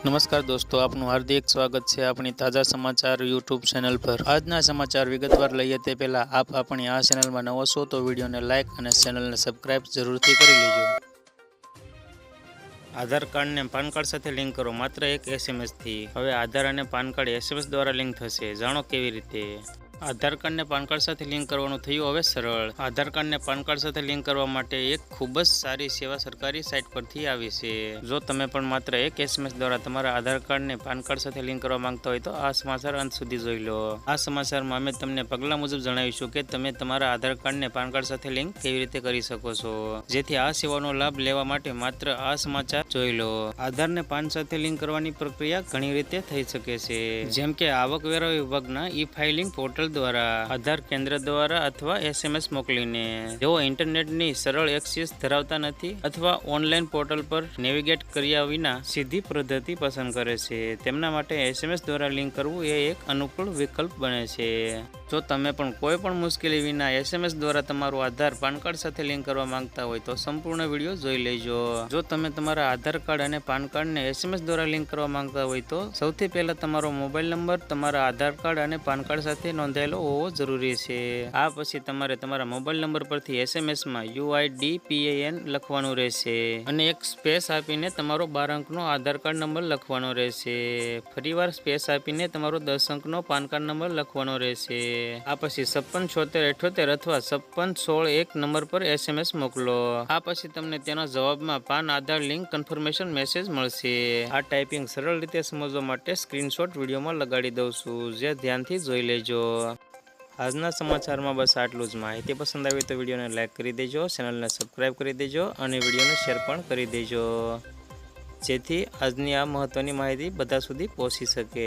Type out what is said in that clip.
નમસ્કાર દોસ્તો, આપનું હાર્દિક સ્વાગત છે આપણી તાજા સમાચાર યુટ્યુબ ચેનલ પર. આજના સમાચાર વિગતવાર લઈએ તે પહેલા આપ આપણી આ ચેનલમાં નવો છો તો વિડીયોને લાઇક અને ચેનલને સબસ્ક્રાઇબ જરૂરથી કરી લેજો. આધાર કાર્ડને પાન કાર્ડ સાથે લિંક કરો, માત્ર એક એસએમએસથી હવે આધાર અને પાન કાર્ડ એસએમએસ દ્વારા લિંક થશે. જાણો કેવી રીતે? આધાર કાર્ડને પાન કાર્ડ સાથે લિંક કરવાનું થયું. હવે સરળ. આધાર કાર્ડને પાન કાર્ડ સાથે લિંક કરવા માટે એક ખૂબ જ સારી સેવા સરકારી સાઇટ પરથી આવી છે. જો તમે પણ માત્ર એક એસએમએસ દ્વારા તમારા આધાર કાર્ડને પાન કાર્ડ સાથે લિંક કરવા માંગતા હોય તો આ સમાચાર અંત સુધી જોઈ લો. આ સમાચારમાં અમે તમને પગલા મુજબ જણાવીશું કે તમે તમારા આધાર કાર્ડને પાન કાર્ડ સાથે લિંક કેવી રીતે કરી શકો છો. જેથી આ સેવાનો લાભ લેવા માટે માત્ર આ સમાચાર જોઈ લો. આધારને પાન સાથે લિંક કરવાની પ્રક્રિયા ઘણી રીતે થઈ શકે છે. જેમ કે આવકવેરા વિભાગના ઈ ફાઇલિંગ પોર્ટલ દ્વારા, આધાર કેન્દ્ર દ્વારા અથવા એસએમએસ મોકલીને, જેઓ ઇન્ટરનેટની સરળ એક્સેસ ધરાવતા નથી અથવા ઓનલાઈન પોર્ટલ પર નેવિગેટ કર્યા વિના સીધી પદ્ધતિ પસંદ કરે છે. તેમના માટે એસએમએસ દ્વારા લિંક કરવું એ એક અનુકૂળ વિકલ્પ બને છે. જો તમે પણ કોઈ પણ મુશ્કેલી વિના એસએમએસ દ્વારા તમારું આધાર, પાન કાર્ડ સાથે લિંક કરવા માંગતા હોય તો સંપૂર્ણ વીડિયો જોઈ લેજો. જો તમે તમારા આધાર કાર્ડ અને પાન કાર્ડને એસએમએસ દ્વારા લિંક કરવા માંગતા હોય તો સૌથી પહેલા તમારો મોબાઈલ નંબર, તમારા આધાર કાર્ડ અને પાન કાર્ડ સાથે નોંધાયેલો હોવો જરૂરી છે. આ પછી તમારે તમારા મોબાઈલ નંબર પરથી એસએમએસમાં યુઆઈડી પીએએન લખવાનું રહેશે. અને એક સ્પેસ આપીને તમારો બાર અંકનો આધાર કાર્ડ નંબર લખવાનો રહેશે. ફરીવાર સ્પેસ આપીને તમારો દસ અંકનો પાન કાર્ડ નંબર લખવાનો રહેશે. આ પછી છપ્પન છોતેર અઠ્યોતેર અથવા છપ્પન સોળ એક નંબર પર એસએમએસ મોકલો. આ પછી તમને તેના જવાબમાં PAN, Aadhaar, link, confirmation message મળશે. આ ટાઈપિંગ સરળ રીતે સમજવા માટે સ્ક્રીનશોટ વિડીયોમાં લગાડી દઉં છું. જે ધ્યાનથી જોઈ લેજો. આજના સમાચારમાં બસ આટલું જ. માહિતી પસંદ આવી તો વિડીયોને લાઇક કરી દેજો ચેનલને સબસ્ક્રાઈબ કરી દેજો અને વિડીયોને શેર પણ કરી દેજો. જેથી આજની આ મહત્ત્વની માહિતી બધા સુધી પહોંચી શકે.